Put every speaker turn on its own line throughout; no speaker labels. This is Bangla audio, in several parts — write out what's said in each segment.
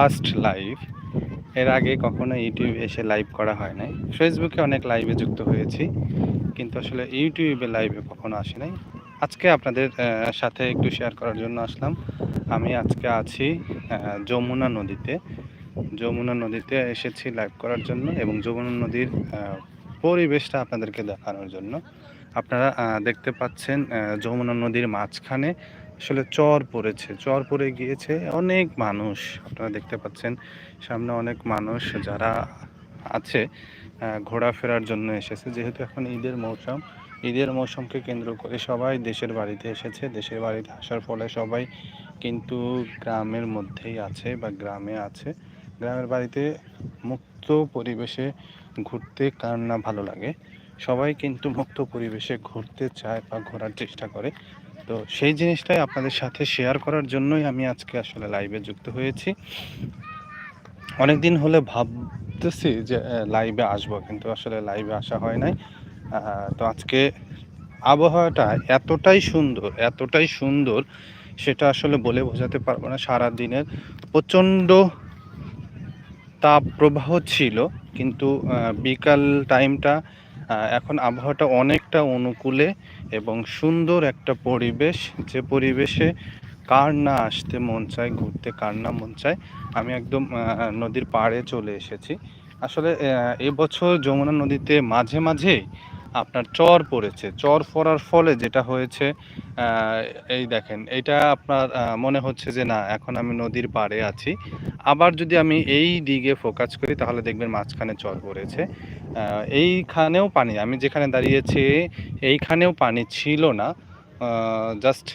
ফার্স্ট লাইভ এর আগে কখনো ইউটিউবে এসে লাইভ করা হয় নাই। ফেসবুকে অনেক লাইভে যুক্ত হয়েছি, কিন্তু আসলে ইউটিউবে লাইভে কখনো আসি নাই। আজকে আপনাদের সাথে একটু শেয়ার করার জন্য আসলাম। আমি আজকে আছি যমুনা নদীতে। যমুনা নদীতে এসেছি লাইভ করার জন্য এবং যমুনা নদীর পরিবেশটা আপনাদেরকে দেখানোর জন্য। আপনারা দেখতে পাচ্ছেন যমুনা নদীর মাঝখানে আসলে চর পড়েছে। চর পড়ে গিয়েছে অনেক মানুষ। আপনারা দেখতে পাচ্ছেন সামনে অনেক মানুষ যারা আছে ঘোরাফেরার জন্য এসেছে। যেহেতু এখন ঈদের মৌসুম, ঈদের মৌসুমকে কেন্দ্র করে সবাই দেশের বাড়িতে এসেছে। দেশের বাড়িতে আসার ফলে সবাই কিন্তু গ্রামের মধ্যেই আছে বা গ্রামে আছে। গ্রামের বাড়িতে মুক্ত পরিবেশে ঘুরতে কার না ভালো লাগে। সবাই কিন্তু মুক্ত পরিবেশে ঘুরতে চায় বা ঘোরার চেষ্টা করে। তো সেই জিনিসটাই আপনাদের সাথে শেয়ার করার জন্যই আমি আজকে আসলে লাইভে যুক্ত হয়েছি। অনেকদিন হলে ভাবতেছি যে লাইভে আসব, কিন্তু আসলে লাইভে আসা হয় নাই। তো আজকে আবহাওয়াটা এতটাই সুন্দর এতটাই সুন্দর, সেটা আসলে বলে বোঝাতে পারব না। সারা দিনের প্রচণ্ড তাপ প্রবাহ ছিল, কিন্তু বিকাল টাইমটা এখন আবহাওয়াটা অনেকটা অনুকূলে এবং সুন্দর একটা পরিবেশ। যে পরিবেশে কার না আসতে মন চায়, ঘুরতে কার না মন চায়, আমি একদম নদীর পাড়ে চলে এসেছি। আসলে এবছর যমুনা নদীতে মাঝে মাঝেই আপনার চর পড়েছে। চর পড়ার ফলে যেটা হয়েছে এই দেখেন, এটা আপনার মনে হচ্ছে যে না, এখন আমি নদীর পাড়ে আছি। আবার যদি আমি এই দিকে ফোকাস করি, তাহলে দেখবেন মাঝখানে চর পড়েছে। এইখানেও পানি, আমি যেখানে দাঁড়িয়েছি, এইখানেও পানি ছিল না। জাস্ট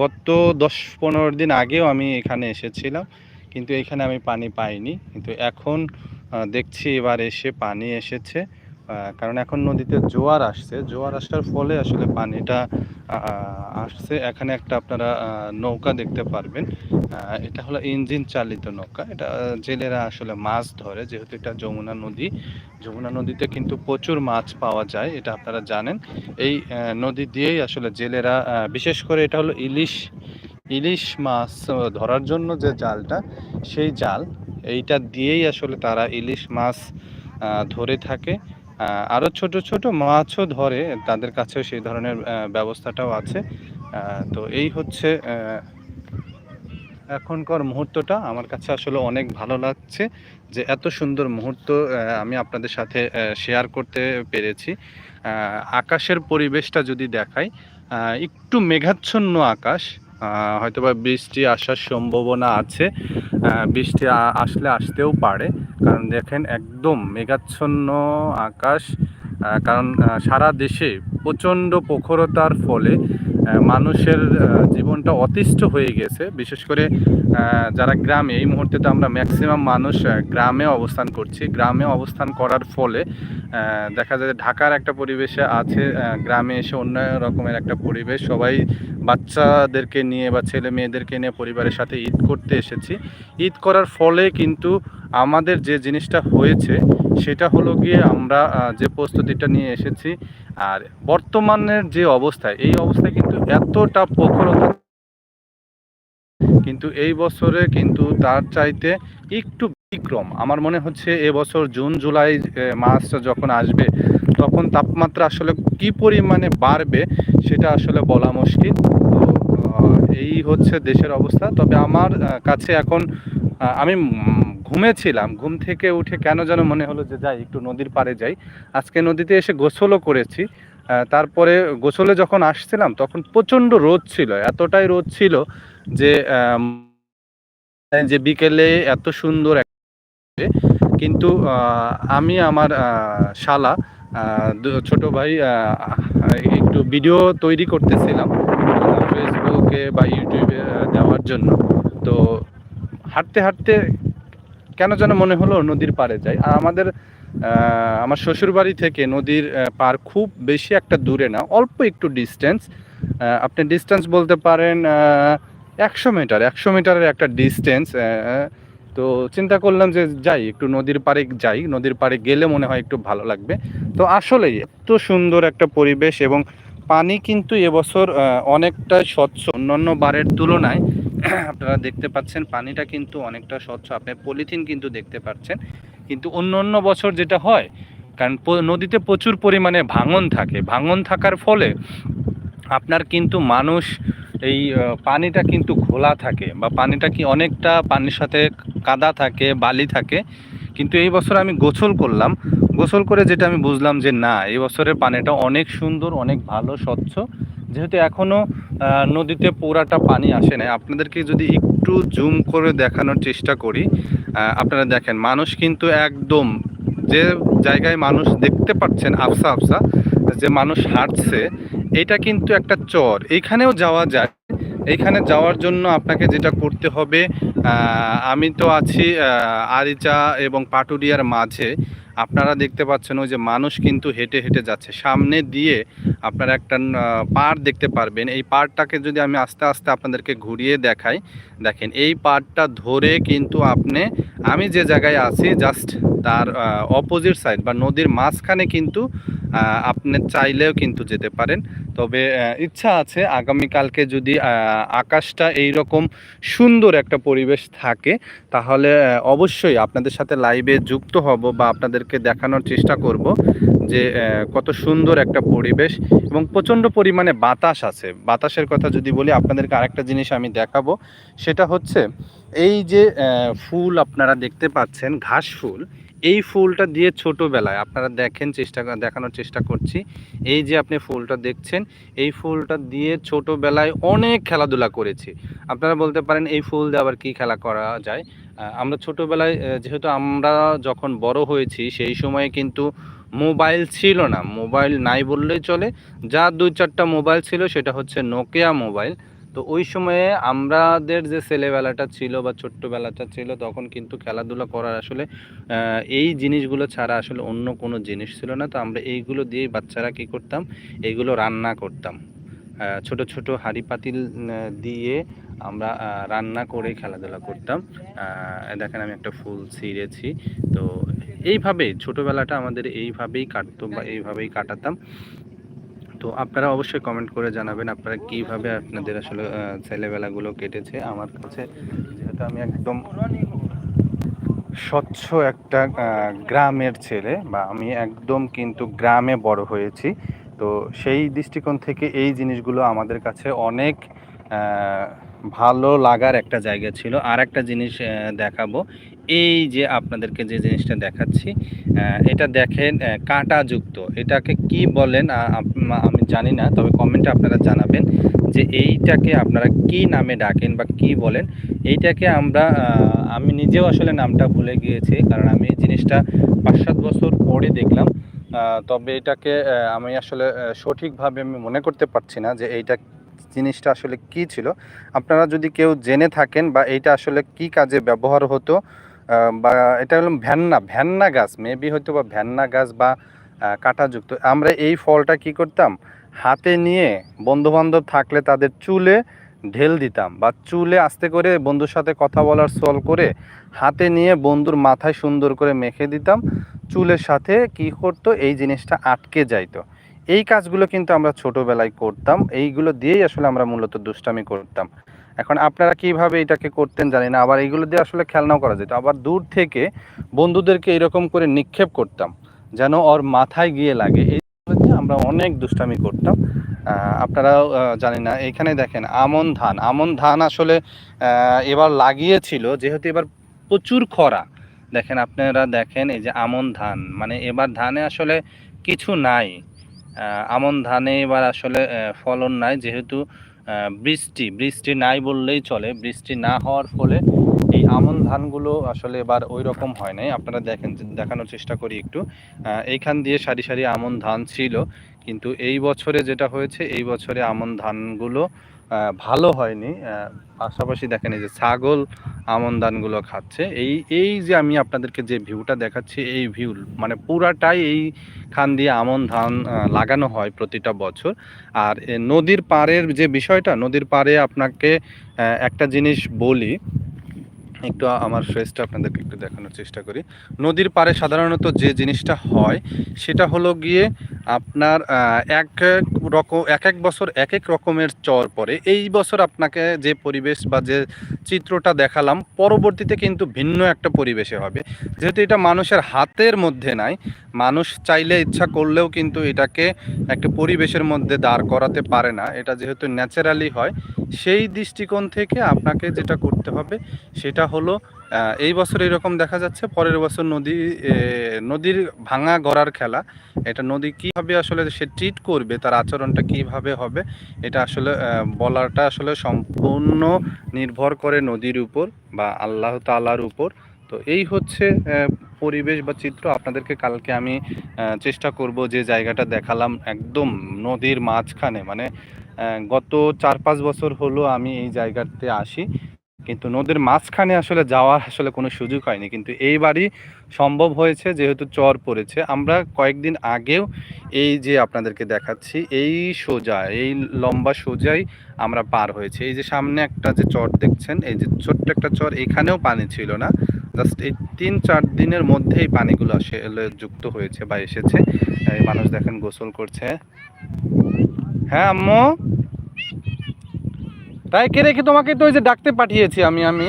গত দশ পনেরো দিন আগেও আমি এখানে এসেছিলাম, কিন্তু এখানে আমি পানি পাইনি। কিন্তু এখন দেখছি এবার এসে পানি এসেছে। কারণ এখন নদীতে জোয়ার আসছে। জোয়ার আসার ফলে আসলে পানিটা আসছে। এখানে একটা আপনারা নৌকা দেখতে পারবেন। এটা হলো ইঞ্জিন চালিত নৌকা। এটা জেলেরা আসলে মাছ ধরে। যেহেতু এটা যমুনা নদী, যমুনা নদীতে কিন্তু প্রচুর মাছ পাওয়া যায়, এটা আপনারা জানেন। এই নদী দিয়েই আসলে জেলেরা বিশেষ করে এটা হলো ইলিশ ইলিশ মাছ ধরার জন্য যে জালটা, সেই জাল, এইটা দিয়েই আসলে তারা ইলিশ মাছ ধরে থাকে। আহ, আরও ছোট ছোট মাছও ধরে তাদের কাছেও সেই ধরনের ব্যবস্থাটাও আছে। তো এই হচ্ছে এখনকার মুহূর্তটা। আমার কাছে আসলে অনেক ভালো লাগছে যে এত সুন্দর মুহূর্ত আমি আপনাদের সাথে শেয়ার করতে পেরেছি। আকাশের পরিবেশটা যদি দেখাই একটু মেঘাচ্ছন্ন আকাশ। হয়তোবা বৃষ্টি আসার সম্ভাবনা আছে। বৃষ্টি আসলে আসতেও পারে। কারণ দেখেন একদম মেঘাচ্ছন্ন আকাশ কারণ সারা দেশে প্রচণ্ড প্রখরতার ফলে মানুষের জীবনটা অতিষ্ঠ হয়ে গেছে। বিশেষ করে যারা গ্রামে, এই মুহূর্তে তো আমরা ম্যাক্সিমাম মানুষ গ্রামে অবস্থান করছি। গ্রামে অবস্থান করার ফলে দেখা যায় ঢাকার একটা পরিবেশে আছে গ্রামে এসে অন্য রকমের একটা পরিবেশ। সবাই বাচ্চাদেরকে নিয়ে বা ছেলে মেয়েদেরকে নিয়ে পরিবারের সাথে ঈদ করতে এসেছি। ঈদ করার ফলে কিন্তু আমাদের যে জিনিসটা হয়েছে সেটা হলো গিয়ে আমরা যে প্রস্তুতিটা নিয়ে এসেছি আর বর্তমানের যে অবস্থা এই অবস্থায় কিন্তু এতটা প্রখরতা কিন্তু এই বছরে কিন্তু তার চাইতে একটু ব্যতিক্রম আমার মনে হচ্ছে এবছর জুন জুলাই আহ, মাস যখন আসবে তখন তাপমাত্রা আসলে কি পরিমাণে বাড়বে সেটা আসলে বলা মুশকিল। তো এই হচ্ছে দেশের অবস্থা। তবে আমার কাছে এখন আমি ঘুমেছিলাম, ঘুম থেকে উঠে কেন যেন মনে হলো যে যাই, একটু নদীর পাড়ে যাই। আজকে নদীতে এসে গোসলও করেছি। তারপরে গোসলে যখন আসছিলাম, তখন প্রচণ্ড রোদ ছিল, এতটাই রোদ ছিল যে যে বিকেলে এত সুন্দর কিন্তু আমি আমার শালা ছোট ভাই একটু ভিডিও তৈরি করতেছিলাম ফেসবুকে বা ইউটিউবে দেওয়ার জন্য। তো হাঁটতে হাঁটতে কেন যেন মনে হলো নদীর পাড়ে যাই। আর আমাদের আমার শ্বশুর বাড়ি থেকে নদীর পার খুব বেশি একটা দূরে না, অল্প একটু ডিস্টেন্স আপনি ডিস্টেন্স বলতে পারেন একশো মিটার একশো মিটারের একটা ডিস্টেন্স তো চিন্তা করলাম যে যাই, একটু নদীর পাড়ে যাই, নদীর পাড়ে গেলে মনে হয় একটু ভালো লাগবে। তো আসলেই এত সুন্দর একটা পরিবেশ এবং পানি কিন্তু এবছর অনেকটা স্বচ্ছ, অন্যান্য বারের তুলনায় আপনারা দেখতে পাচ্ছেন, পানিটা কিন্তু অনেকটা স্বচ্ছ। আপনি পলিথিন কিন্তু দেখতে পাচ্ছেন। কিন্তু অন্য অন্য বছর যেটা হয়, কারণ নদীতে প্রচুর পরিমাণে ভাঙন থাকে। ভাঙন থাকার ফলে আপনার কিন্তু মানুষ এই পানিটা কিন্তু ঘোলা থাকে বা পানিটা কি অনেকটা পানির সাথে কাদা থাকে, বালি থাকে। কিন্তু এই বছর আমি গোসল করলাম। গোসল করে যেটা আমি বুঝলাম যে না, এই বছরের পানিটা অনেক সুন্দর, অনেক ভালো, স্বচ্ছ। যেহেতু এখনও নদীতে পুরাটা পানি আসে না। আপনাদেরকে যদি একটু জুম করে দেখানোর চেষ্টা করি আপনারা দেখেন, মানুষ কিন্তু একদম যে জায়গায় মানুষ দেখতে পাচ্ছেন আফসা আফসা, যে মানুষ হাঁটছে, এটা কিন্তু একটা চর। এইখানেও যাওয়া যায়। এইখানে যাওয়ার জন্য আপনাকে যেটা করতে হবে আমি তো আছি আরিচা এবং পাটুরিয়ার মাঝে। আপনারা দেখতে পাচ্ছেন ওই যে মানুষ কিন্তু হেঁটে হেঁটে যাচ্ছে। সামনে দিয়ে আপনারা একটা পাড় দেখতে পারবেন। এই পাড়টাকে যদি আমি আস্তে আস্তে আপনাদেরকে ঘুরিয়ে দেখাই, দেখেন এই পাড়টা ধরে কিন্তু আপনি, আমি যে জায়গায় আছি জাস্ট তার অপোজিট সাইড বা নদীর মাঝখানে কিন্তু আপনি চাইলেও কিন্তু যেতে পারেন। তবে ইচ্ছা আছে আগামীকালকে যদি আকাশটা এই রকম সুন্দর একটা পরিবেশ থাকে, তাহলে অবশ্যই আপনাদের সাথে লাইভে যুক্ত হব বা আপনাদেরকে দেখানোর চেষ্টা করব যে কত সুন্দর একটা পরিবেশ এবং প্রচণ্ড পরিমাণে বাতাস আছে। বাতাসের কথা যদি বলি, আপনাদেরকে আরেকটা জিনিস আমি দেখাবো। সেটা হচ্ছে, এই যে ফুল আপনারা দেখতে পাচ্ছেন, ঘাস ফুল এই ফুলটা দিয়ে ছোটোবেলায় আপনারা দেখেন চেষ্টা দেখানোর চেষ্টা করছি। এই যে আপনি ফুলটা দেখছেন, এই ফুলটা দিয়ে ছোটোবেলায় অনেক খেলাধুলা করেছি। আপনারা বলতে পারেন এই ফুল দিয়ে আবার কী খেলা করা যায়? আমরা ছোটোবেলায় যেহেতু আমরা যখন বড় হয়েছি, সেই সময়ে কিন্তু মোবাইল ছিল না। মোবাইল নাই বললেই চলে। যা দুই চারটা মোবাইল ছিল, সেটা হচ্ছে নোকিয়া মোবাইল। তো ওই সময়ে আমাদের যে ছেলেবেলাটা ছিল বা ছোট্টবেলাটা ছিল, তখন কিন্তু খেলাধুলা করার আসলে এই জিনিসগুলো ছাড়া আসলে অন্য কোনো জিনিস ছিল না। তো আমরা এইগুলো দিয়েই বাচ্চারা কী করতাম? এইগুলো রান্না করতাম। ছোট ছোট হাঁড়ি পাতিল দিয়ে আমরা রান্না করে খেলাধুলা করতাম। দেখেন আমি একটা ফুল ছিঁড়েছি। তো এইভাবেই ছোটোবেলাটা আমাদের এইভাবেই কাটতো বা এইভাবেই কাটাতাম। তো আপনারা অবশ্যই কমেন্ট করে জানাবেন আপনারা কীভাবে আপনাদের আসলে ছেলেবেলাগুলো কেটেছে। আমার কাছে যেহেতু আমি একদম স্বচ্ছ একটা গ্রামের ছেলে বা আমি একদম কিন্তু গ্রামে বড় হয়েছি, তো সেই দৃষ্টিকোণ থেকে এই জিনিসগুলো আমাদের কাছে অনেক ভালো লাগার একটা জায়গা ছিল। আর একটা জিনিস দেখাবো। এই যে আপনাদেরকে যে জিনিসটা দেখাচ্ছি এটা দেখেন কাঁটাযুক্ত। এটাকে কি বলেন আমি জানি না, তবে কমেন্টে আপনারা জানাবেন যে এইটাকে আপনারা কি নামে ডাকেন বা কি বলেন। এইটাকে আমরা আমি নিজেও আসলে নামটা ভুলে গিয়েছি, কারণ আমি এই জিনিসটা পাঁচ সাত বছর পরে দেখলাম। তবে এটাকে আমি আসলে সঠিকভাবে আমি মনে করতে পারছি না যে এইটা জিনিসটা আসলে কি ছিল। আপনারা যদি কেউ জেনে থাকেন বা এইটা আসলে কি কাজে ব্যবহার হতো বা এটা হলো ভ্যান্না ভ্যান্না গাছ মেবি হয়তো বা ভ্যান্না গাছ বা কাঁটাযুক্ত। আমরা এই ফলটা কি করতাম? হাতে নিয়ে বন্ধু বান্ধব থাকলে তাদের চুলে ঢেল দিতাম বা চুলে আস্তে করে বন্ধুর সাথে কথা বলার সল করে হাতে নিয়ে বন্ধুর মাথায় সুন্দর করে মেখে দিতাম। চুলের সাথে কি করতো? এই জিনিসটা আটকে যাইতো। এই কাজগুলো কিন্তু আমরা ছোটোবেলায় করতাম। এইগুলো দিয়েই আসলে আমরা মূলত দুষ্টামি করতাম। এখন আপনারা কীভাবে এটাকে করতেন জানি না আবার এইগুলো দিয়ে আসলে খেলনাও করা যেত। আবার দূর থেকে বন্ধুদেরকে এরকম করে নিক্ষেপ করতাম যেন ওর মাথায় গিয়ে লাগে। এই আমরা অনেক দুষ্টামি করতাম। আপনারাও আহ, জানি না এইখানে দেখেন আমন ধান। আমন ধান আসলে এবার লাগিয়েছিল যেহেতু এবার প্রচুর খরা। দেখেন আপনারা দেখেন এই যে আমন ধান মানে এবার ধানে আসলে কিছু নাই। আমন ধানে এবার আসলে ফলন নাই যেহেতু বৃষ্টি বৃষ্টি নাই বললেই চলে। বৃষ্টি না হওয়ার ফলে এই আমন ধানগুলো আসলে এবার ওই রকম হয় নাই। আপনারা দেখেন, দেখানোর চেষ্টা করি একটু। এইখান দিয়ে সারি সারি আমন ধান ছিল। কিন্তু এই বছরে যেটা হয়েছে, এই বছরে আমন ধানগুলো ভালো হয়নি। পাশাপাশি দেখেন এই যে ছাগল আমন ধানগুলো খাচ্ছে। এই এই যে আমি আপনাদেরকে যে ভিউটা দেখাচ্ছি, এই ভিউ মানে পুরাটাই এই খান দিয়ে আমন ধান লাগানো হয় প্রতিটা বছর। আর নদীর পাড়ের যে বিষয়টা, নদীর পাড়ে আপনাকে একটা জিনিস বলি একটু আমার ফেসটা আপনাদেরকে একটু দেখানোর চেষ্টা করি। নদীর পাড়ে সাধারণত যে জিনিসটা হয়, সেটা হলো গিয়ে আপনার এক এক রকম এক এক বছর এক এক রকমের চর পড়ে। এই বছর আপনাকে যে পরিবেশ বা যে চিত্রটা দেখালাম, পরবর্তীতে কিন্তু ভিন্ন একটা পরিবেশে হবে। যেহেতু এটা মানুষের হাতের মধ্যে নাই, মানুষ চাইলে ইচ্ছা করলেও কিন্তু এটাকে একটা পরিবেশের মধ্যে দাঁড় করাতে পারে না। এটা যেহেতু ন্যাচারালি হয়, সেই দৃষ্টিকোণ থেকে আপনাকে যেটা করতে হবে, সেটা হলো এই বছর এরকম দেখা যাচ্ছে, পরের বছর নদী নদীর ভাঙা গড়ার খেলা। এটা নদী কীভাবে আসলে সে ট্রিট করবে, তার আচরণটা কীভাবে হবে, এটা আসলে বলাটা আসলে সম্পূর্ণ নির্ভর করে নদীর উপর বা আল্লাহ তালার উপর। তো এই হচ্ছে পরিবেশ বা চিত্র। আপনাদেরকে কালকে আমি চেষ্টা করব যে জায়গাটা দেখালাম একদম নদীর মাঝখানে। মানে গত চার পাঁচ বছর হলো আমি এই জায়গাতে আসি। কিন্তু নদীর মাঝখানে আসলে যাওয়ার আসলে কোনো সুযোগ হয়নি। কিন্তু এইবারই সম্ভব হয়েছে, যেহেতু চর পড়েছে। আমরা কয়েকদিন আগেও এই যে আপনাদেরকে দেখাচ্ছি, এই সোজা, এই লম্বা সোজাই আমরা পার হয়েছি। এই যে সামনে একটা যে চর দেখছেন, এই যে ছোট্ট একটা চর, এখানেও পানি ছিল না। জাস্ট এই তিন চার দিনের মধ্যেই পানিগুলো আসলে যুক্ত হয়েছে বা এসেছে। মানুষ দেখেন গোসল করছে। হ্যাঁ আম্মু? তাই কে রেখে তোমাকে তো ওই যে ডাকতে পাঠিয়েছি আমি আমি?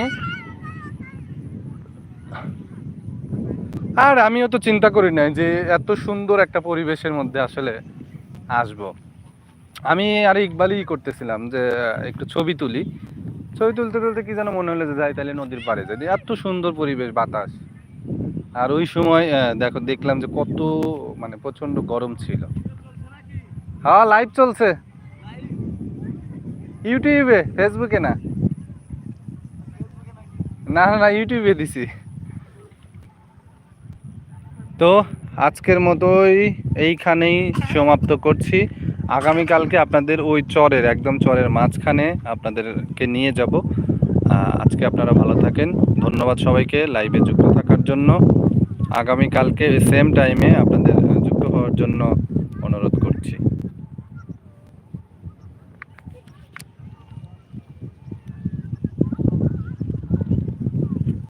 আর আমিও তো চিন্তা করি নাই যে এত সুন্দর একটা পরিবেশের মধ্যে আসলে আসব। আমি আর ইকবালই করতেছিলাম যে, একটু ছবি তুলি। ছবি তুলতে তুলতে কি যেন মনে হলো যে যাই তাহলে নদীর পাড়ে যদি এত সুন্দর পরিবেশ, বাতাস। আর ওই সময় দেখো দেখলাম যে কত মানে প্রচণ্ড গরম ছিল। হ্যাঁ লাইভ চলছে। ইউটিউবে? ফেসবুকে না? না না না, ইউটিউবে দিছি। তো আজকের মতোই এইখানেই সমাপ্ত করছি। আগামীকালকে আপনাদের ওই চরের, একদম চরের মাঝখানে আপনাদেরকে নিয়ে যাব। আজকে আপনারা ভালো থাকেন। ধন্যবাদ সবাইকে লাইভে যুক্ত থাকার জন্য। আগামীকালকে সেম টাইমে আপনাদের যুক্ত হওয়ার জন্য